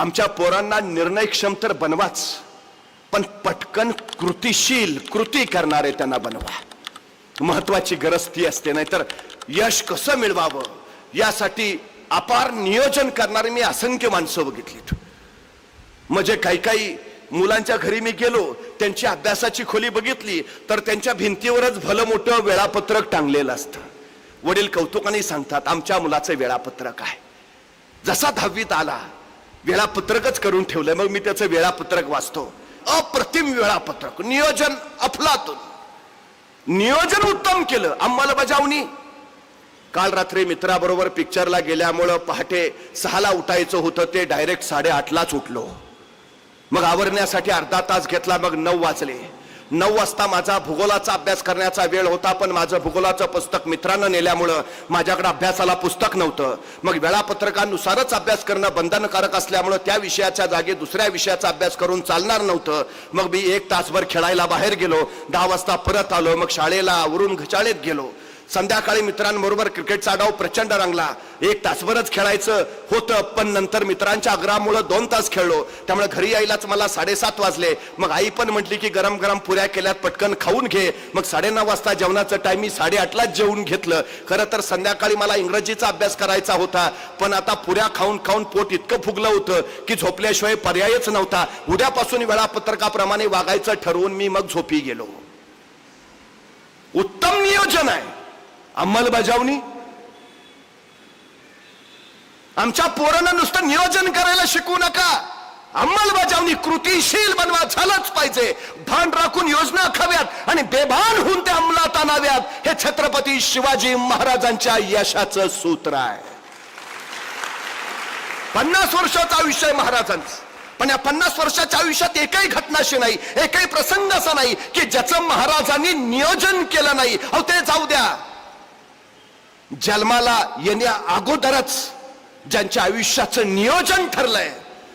आमच्या पोरांना निर्णयक्षम तर बनवाच. पण पटकन कृतीशील कृती करणारे त्यांना बनवा. महत्वाची गरज ती असते नाहीतर यश कसं मिळवावं? यासाठी अपार नियोजन करणारे मी असंख्य माणसं बघितलीत. म्हणजे काही काही मुलांच्या घरी मी गेलो त्यांची अभ्यासाची खोली बघितली तर त्यांच्या भिंतीवरच भलं मोठं वेळापत्रक टांगलेलं असतं. वडील कौतुकाने सांगतात आमच्या मुलाचं वेळापत्रक आहे. जसा दहावीत आला वेळापत्रकच करून ठेवलंय. मग मी त्याचं वेळापत्रक वाचतो. अप्रतिम वेळापत्रक. नियोजन अफलातून. नियोजन उत्तम केलं. अंमलबजावणी काल रात्री मित्राबरोबर पिक्चरला गेल्यामुळं पहाटे सहाला उठायचं होतं. ते डायरेक्ट साडेआठलाच उठलो. मग आवरण्यासाठी अर्धा तास घेतला. मग नऊ वाजले. नऊ वाजता माझा भूगोलाचा अभ्यास करण्याचा वेळ होता पण माझं भूगोलाचं पुस्तक मित्रानं नेल्यामुळं माझ्याकडे अभ्यासाला पुस्तक नव्हतं. मग वेळापत्रकानुसारच अभ्यास करणं बंधनकारक असल्यामुळं त्या विषयाच्या जागी दुसऱ्या विषयाचा अभ्यास करून चालणार नव्हतं. मग मी एक तासभर खेळायला बाहेर गेलो. दहा वाजता परत आलो. मग शाळेला आवरून घशाळेत गेलो. संध्याकाळी मित्रांबरोबर क्रिकेटचा डाव प्रचंड रंगला. एक तासभरच खेळायचं होतं पण नंतर मित्रांच्या आग्रहामुळं दोन तास खेळलो. त्यामुळे घरी यायलाच मला साडेसात वाजले. मग आई पण म्हटली की गरम गरम पुऱ्या केल्यात पटकन खाऊन घे. मग साडेनऊ वाजता जेवणाचं टाइम मी साडेआठलाच जेवून घेतलं. खरं तर संध्याकाळी मला इंग्रजीचा अभ्यास करायचा होता पण आता पुऱ्या खाऊन खाऊन पोट इतकं फुगलं होतं की झोपल्याशिवाय पर्यायच नव्हता. उद्यापासून वेळापत्रकाप्रमाणे वागायचं ठरवून मी मग झोपी गेलो. उत्तम नियोजन आहे. अंमलबजावणी? आमच्या पोरांना नुसतं नियोजन करायला शिकवू नका. अंमलबजावणी कृतीशील बनवा झालंच पाहिजे. भान राखून योजना आखाव्यात आणि बेभान होऊन त्या अंमलात आणाव्यात. हे छत्रपती शिवाजी महाराजांच्या यशाचं सूत्र आहे. पन्नास वर्षाचा आयुष्य आहे महाराजांचं. पण या पन्नास वर्षाच्या आयुष्यात एकही घटना अशी नाही एकही प्रसंग असा नाही की ज्याचं महाराजांनी नियोजन केलं नाही. अहो ते जाऊ द्या. जन्माला येण्या अगोदरच ज्यांच्या आयुष्याचं नियोजन ठरलंय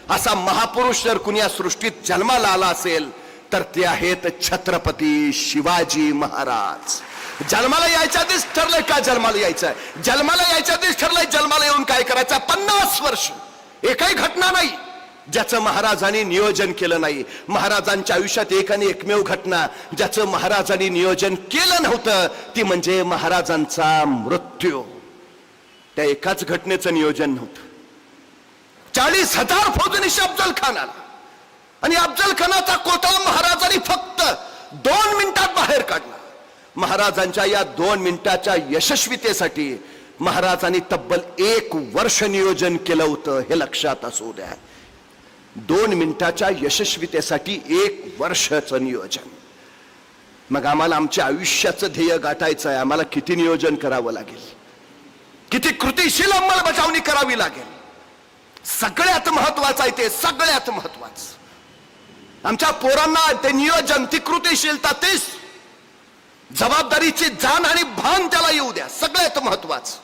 असा महापुरुष जर कुणी या सृष्टीत जन्माला आला असेल तर ते आहेत छत्रपती शिवाजी महाराज. जन्माला यायच्या आधीच ठरलंय का जन्माला यायचंय? जन्माला यायच्या आधीच ठरलंय जन्माला येऊन काय करायचं? पन्नास वर्ष. एकही घटना नाही. ज्याचं महाराजांनी नियोजन केलं नाही. महाराजांच्या आयुष्यात एक आणि एकमेव घटना ज्याचं महाराजांनी नियोजन केलं नव्हतं ती म्हणजे महाराजांचा मृत्यू. त्या एकाच घटनेचं नियोजन नव्हतं. चाळीस हजार फौजनिशी अफजल खान आला. आणि अफजल खानाचा कोटा महाराजांनी फक्त दोन मिनिटात बाहेर काढला. महाराजांच्या या दोन मिनिटाच्या यशस्वीतेसाठी महाराजांनी तब्बल एक वर्ष नियोजन केलं होतं हे लक्षात असू द्या. दोन मिनिटाच्या यशस्वीतेसाठी एक वर्षाचं नियोजन. मग आम्हाला आमच्या आयुष्याचं ध्येय गाठायचं आहे. आम्हाला किती नियोजन करावं लागेल? किती कृतीशील अंमलबजावणी करावी लागेल? सगळ्यात महत्वाचं आहे ते सगळ्यात महत्वाचं आमच्या पोरांना ते नियोजन ती कृतीशीलता तेच जबाबदारीची जाण आणि भान त्याला येऊ द्या. सगळ्यात महत्वाचं